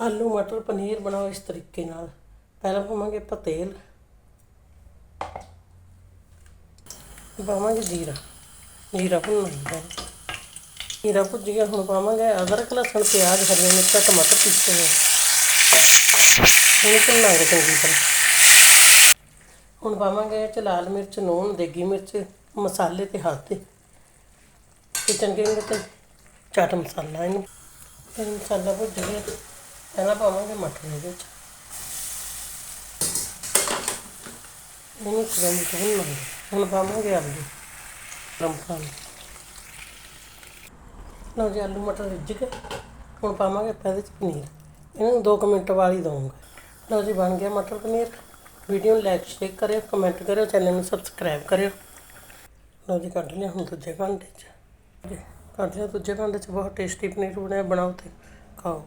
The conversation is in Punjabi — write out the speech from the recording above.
ਆਲੂ, ਮਟਰ, ਪਨੀਰ ਬਣਾਓ ਇਸ ਤਰੀਕੇ ਨਾਲ। ਪਹਿਲਾਂ ਪਾਵਾਂਗੇ ਆਪਾਂ ਤੇਲ। ਪਾਵਾਂਗੇ ਜੀਰਾ। ਜੀਰਾ ਭੁੰਨਣਾ ਹੈ ਜੀਰਾ ਭੁੱਜ ਗਿਆ, ਹੁਣ ਪਾਵਾਂਗੇ ਅਦਰਕ, ਲਸਣ, ਪਿਆਜ਼, ਹਰੀਆਂ ਮਿਰਚਾਂ, ਟਮਾਟਰ ਪੀਸੇ ਹੋਏ। ਇਹਨੂੰ ਭੁੰਨਾਂਗੇ ਚੰਗੀ ਤਰ੍ਹਾਂ। ਹੁਣ ਪਾਵਾਂਗੇ ਇਹ 'ਚ ਲਾਲ ਮਿਰਚ ਨੂਣ ਦੇਗੀ ਮਿਰਚ, ਮਸਾਲੇ ਤੇ ਹਲਦੀ। ਤੇ ਚੰਗੇ ਤੇ ਚਾਟ ਮਸਾਲਾ ਇਹਨੂੰ। ਇਹ ਮਸਾਲਾ ਭੁੱਜ ਗਿਆ। ਪਹਿਲਾਂ ਪਾਵਾਂਗੇ ਮਟਰ ਇਹਦੇ ਵਿੱਚ। ਇਹਨੂੰ ਗਰਮ ਕਰਨਾ ਹੁਣ ਪਾਵਾਂਗੇ ਆਲੂ। ਗਰਮ ਕਰਨ ਲਓ ਜੀ, ਆਲੂ ਮਟਰ ਰਿੱਝ ਗਏ। ਹੁਣ ਪਾਵਾਂਗੇ ਆਪਾਂ ਇਹਦੇ ਚ ਪਨੀਰ। ਇਹਨੂੰ 2 ਮਿੰਟ ਵਾਲੀ ਦਵਾਂਗੇ। ਲਓ ਜੀ, ਬਣ ਗਿਆ ਮਟਰ ਪਨੀਰ। ਵੀਡੀਓ ਨੂੰ ਲਾਈਕ, ਸ਼ੇਅਰ ਕਰਿਓ, ਕਮੈਂਟ ਕਰਿਓ, ਚੈਨਲ ਨੂੰ ਸਬਸਕ੍ਰਾਈਬ ਕਰਿਓ। ਲਓ ਜੀ, ਕੱਢ ਲਿਆ ਹੁਣ ਦੂਜੇ ਭਾਂਡੇ 'ਚ। ਕੱਢ ਲਿਆ ਦੂਜੇ ਭਾਂਡੇ 'ਚ। ਬਹੁਤ ਟੇਸਟੀ ਪਨੀਰ ਬਣਿਆ, ਬਣਾਓ ਤੇ ਖਾਓ।